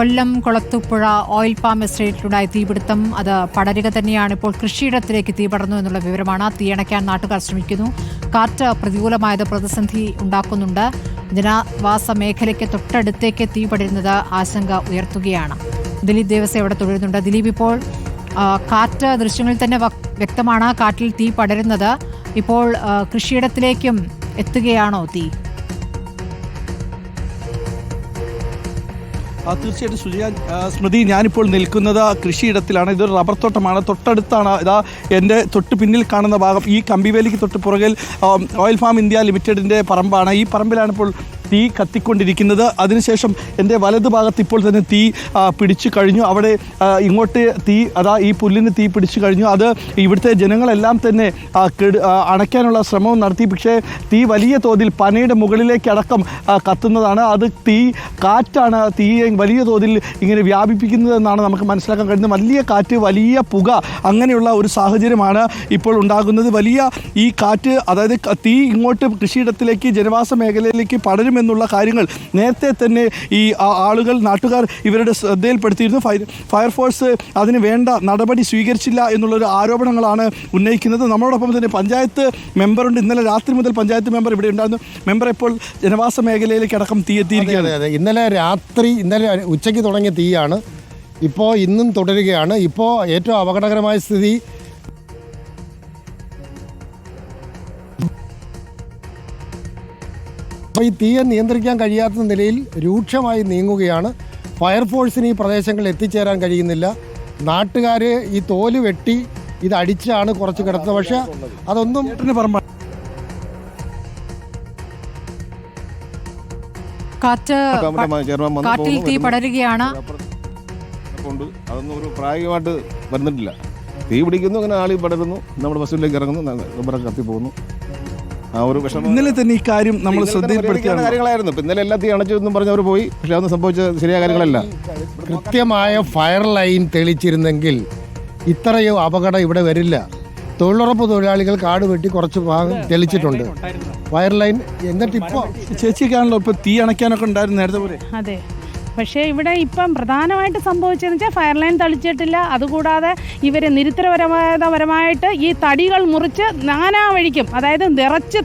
കൊല്ലം കൊളത്തുപുഴ oil palm എസ്റ്റേറ്റിലുണ്ടായ തീപിടുത്തം. അത് പടരുക തന്നെയാണ്. ഇപ്പോൾ കൃഷിയിടത്തിലേക്ക് തീ പടർന്നു എന്നുള്ള വിവരമാണ് തീയണയ്ക്കാൻ നാട്ടുകാർ ശ്രമിക്കുന്നു. കാറ്റ് പ്രതികൂലമായത് പ്രതിസന്ധി ഉണ്ടാക്കുന്നുണ്ട്. ജനവാസ മേഖലയ്ക്ക് തൊട്ടടുത്തേക്ക് തീ പടരുന്നത് ആശങ്ക ഉയർത്തുകയാണ്. ദിലീപ് ദേവസ്വം ഇവിടെ തുടരുന്നുണ്ട്. ദിലീപ് ഇപ്പോൾ കാറ്റ് ദൃശ്യങ്ങളിൽ തന്നെ വ്യക്തമാണ് കാറ്റിൽ തീ പടരുന്നത്. ഇപ്പോൾ കൃഷിയിടത്തിലേക്കും എത്തുകയാണോ തീ? തീർച്ചയായിട്ടും സുജയ സ്മൃതി ഞാനിപ്പോൾ നിൽക്കുന്നത് കൃഷിയിടത്തിലാണ്. ഇതൊരു റബ്ബർ തോട്ടമാണ്. തൊട്ടടുത്താണ്. ഇതാ എന്റെ തൊട്ട് പിന്നിൽ കാണുന്ന ഭാഗം. ഈ കമ്പിവേലിക്ക് തൊട്ട് പുറകിൽ ഓയിൽ ഫാം ഇന്ത്യ ലിമിറ്റഡിന്റെ പറമ്പാണ്. ഈ പറമ്പിലാണ് ഇപ്പോൾ തീ കത്തിക്കൊണ്ടിരിക്കുന്നത്. അതിനുശേഷം എന്റെ വലത് ഭാഗത്ത് ഇപ്പോൾ തന്നെ തീ പിടിച്ചു കഴിഞ്ഞു. അവിടെ ഇങ്ങോട്ട് തീ അതാ ഈ പുല്ലിന് തീ പിടിച്ചു കഴിഞ്ഞു. അത് ഇവിടുത്തെ ജനങ്ങളെല്ലാം തന്നെ അണയ്ക്കാനുള്ള ശ്രമവും നടത്തി. പക്ഷേ തീ വലിയ തോതിൽ പനയുടെ മുകളിലേക്ക് അടക്കം കത്തുന്നതാണ്. അത് തീ കാറ്റാണ്. തീയെ വലിയ തോതിൽ ഇങ്ങനെ വ്യാപിപ്പിക്കുന്നതെന്നാണ് നമുക്ക് മനസ്സിലാക്കാൻ കഴിയുന്നത്. വലിയ കാറ്റ് വലിയ പുക അങ്ങനെയുള്ള ഒരു സാഹചര്യമാണ് ഇപ്പോൾ ഉണ്ടാകുന്നത്. വലിയ ഈ കാറ്റ് അതായത് തീ ഇങ്ങോട്ട് കൃഷിയിടത്തിലേക്ക് ജനവാസ മേഖലയിലേക്ക് പടരുമെന്നുള്ള കാര്യങ്ങൾ. നേരത്തെ തന്നെ ഈ ആളുകൾ നാട്ടുകാർ ഇവരുടെ ശ്രദ്ധയിൽപ്പെടുത്തിയിരുന്നു. ഫയർ ഫയർഫോഴ്സ് അതിന് വേണ്ട നടപടി സ്വീകരിച്ചില്ല എന്നുള്ളൊരു ആരോപണങ്ങളാണ് ഉന്നയിക്കുന്നത്. നമ്മളോടൊപ്പം തന്നെ പഞ്ചായത്ത് മെമ്പറുണ്ട്. ഇന്നലെ രാത്രി മുതൽ പഞ്ചായത്ത് മെമ്പർ ഇവിടെ ഉണ്ടായിരുന്നു. മെമ്പർ ഇപ്പോൾ ജനവാസ മേഖലയിലേക്ക് അടക്കം അതെ ഇന്നലെ രാത്രി ഇന്നലെ ഉച്ചയ്ക്ക് തുടങ്ങിയ തീയാണ്. ഇപ്പോൾ ഇന്നും തുടരുകയാണ്. ഇപ്പോൾ ഏറ്റവും അപകടകരമായ സ്ഥിതി അപ്പോൾ ഈ തീയെ നിയന്ത്രിക്കാൻ കഴിയാത്ത നിലയിൽ രൂക്ഷമായി നീങ്ങുകയാണ്. ഫയർഫോഴ്സിന് ഈ പ്രദേശങ്ങളിൽ എത്തിച്ചേരാൻ കഴിയുന്നില്ല. നാട്ടുകാർ ഈ തോൽ വെട്ടി ഇത് അടിച്ചാണ് കുറച്ച് കിടത്തുന്നത് പക്ഷേ അതൊന്നും പറമ്പാണ് കാറ്റ് കാറ്റിൽ തീ പടരുകയാണ്. അതൊന്നും ഒരു പ്രായോഗികമായിട്ട് വരുന്നിട്ടില്ല. തീ പിടിക്കുന്നു അങ്ങനെ ആളി പടരുന്നു നമ്മുടെ ബസ്സിലേക്ക് ഇറങ്ങുന്നു റബ്ബറൊക്കെ കത്തി പോകുന്നു ആ ഒരു വിഷമം. ഇന്നലെ തന്നെ ഈ കാര്യം നമ്മൾ ശ്രദ്ധയിൽപ്പെടുത്തിയാണ് കാര്യങ്ങളായിരുന്നു. ഇപ്പൊ ഇന്നലെ എല്ലാം തീ അണച്ചു എന്നും പറഞ്ഞ് അവർ പോയി. പക്ഷെ അതൊന്നും സംഭവിച്ച ശരിയായ കാര്യങ്ങളല്ല. കൃത്യമായ ഫയർ ലൈൻ തെളിച്ചിരുന്നെങ്കിൽ ഇത്രയും അപകടം ഇവിടെ വരില്ല. തൊഴിലുറപ്പ് തൊഴിലാളികൾ കാട് വെട്ടി കുറച്ച് ഭാഗം തെളിച്ചിട്ടുണ്ട്. ഫയർ ലൈൻ എന്നിട്ട് ഇപ്പോൾ ചേച്ചിക്കാണല്ലോ ഇപ്പൊ തീ അണയ്ക്കാനൊക്കെ ഉണ്ടായിരുന്നു നേരത്തെ പോലെ. അതെ. പക്ഷേ ഇവിടെ ഇപ്പം പ്രധാനമായിട്ട് സംഭവിച്ചതെന്ന് വെച്ചാൽ ഫയർ ലൈൻ തളിച്ചിട്ടില്ല. അതുകൂടാതെ ഇവർ നിരുത്തരപരമായപരമായിട്ട് ഈ തടികൾ മുറിച്ച് നാനാ വഴിക്കും. അതായത് നിറച്ച്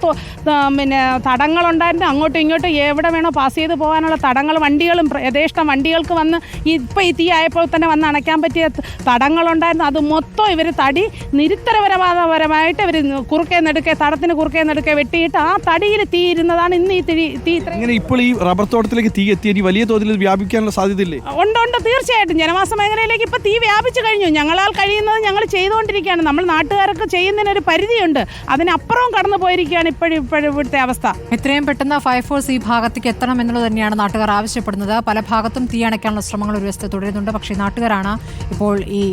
പിന്നെ തടങ്ങളുണ്ടായിരുന്നു. അങ്ങോട്ടും ഇങ്ങോട്ടും എവിടെ വേണോ പാസ് ചെയ്ത് പോകാനുള്ള തടങ്ങൾ വണ്ടികളും യഥേഷ്ടം വണ്ടികൾക്ക് വന്ന് ഇപ്പം ഈ തീ ആയപ്പോൾ തന്നെ വന്ന് അണയ്ക്കാൻ പറ്റിയ തടങ്ങളുണ്ടായിരുന്നു. അത് മൊത്തം ഇവർ തടി നിരുത്തരപരമായിട്ട് ഇവർ കുറുക്കേ നെടുക്കെ തടത്തിന് കുറുക്കേ നെടുക്കെ വെട്ടിയിട്ട് ആ തടിയിൽ തീ ഇരുന്നതാണ് ഇന്ന് ഈ തീ ഇങ്ങനെ ഇപ്പോൾ ഈ റബ്ബർ തോട്ടത്തിലേക്ക് തീ എത്തി വലിയ തോതിൽ ഇത് വ്യാപിക്കാനുള്ള സാധ്യതയില്ലേ? ഉണ്ട് ഉണ്ട്. തീർച്ചയായിട്ടും. ജനവാസ മേഖലയിലേക്ക് ഇപ്പൊ തീ വ്യാപിച്ചു കഴിഞ്ഞു. ഞങ്ങളാൽ കഴിയുന്നത് ഞങ്ങൾ ചെയ്തുകൊണ്ടിരിക്കുകയാണ്. നമ്മൾ നാട്ടുകാർക്ക് ചെയ്യുന്നതിനൊരു പരിധിയുണ്ട്. അതിനപ്പുറവും കടന്നു പോയിരിക്കുകയാണ് ഇപ്പോഴും ഇപ്പോഴും ഇവിടുത്തെ അവസ്ഥ. എത്രയും പെട്ടെന്ന് ഫയർഫോഴ്സ് ഈ ഭാഗത്തേക്ക് എത്തണം എന്നുള്ളത് തന്നെയാണ് നാട്ടുകാർ ആവശ്യപ്പെടുന്നത്. പല ഭാഗത്തും തീ അണയ്ക്കാനുള്ള ശ്രമങ്ങൾ ഒരു വശത്ത് തുടരുന്നുണ്ട്. പക്ഷേ നാട്ടുകാരാണ് ഇപ്പോൾ ഈ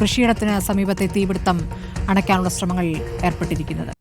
കൃഷിയിടത്തിന് സമീപത്തെ തീപിടുത്തം അണയ്ക്കാനുള്ള ശ്രമങ്ങളിൽ ഏർപ്പെട്ടിരിക്കുന്നത്.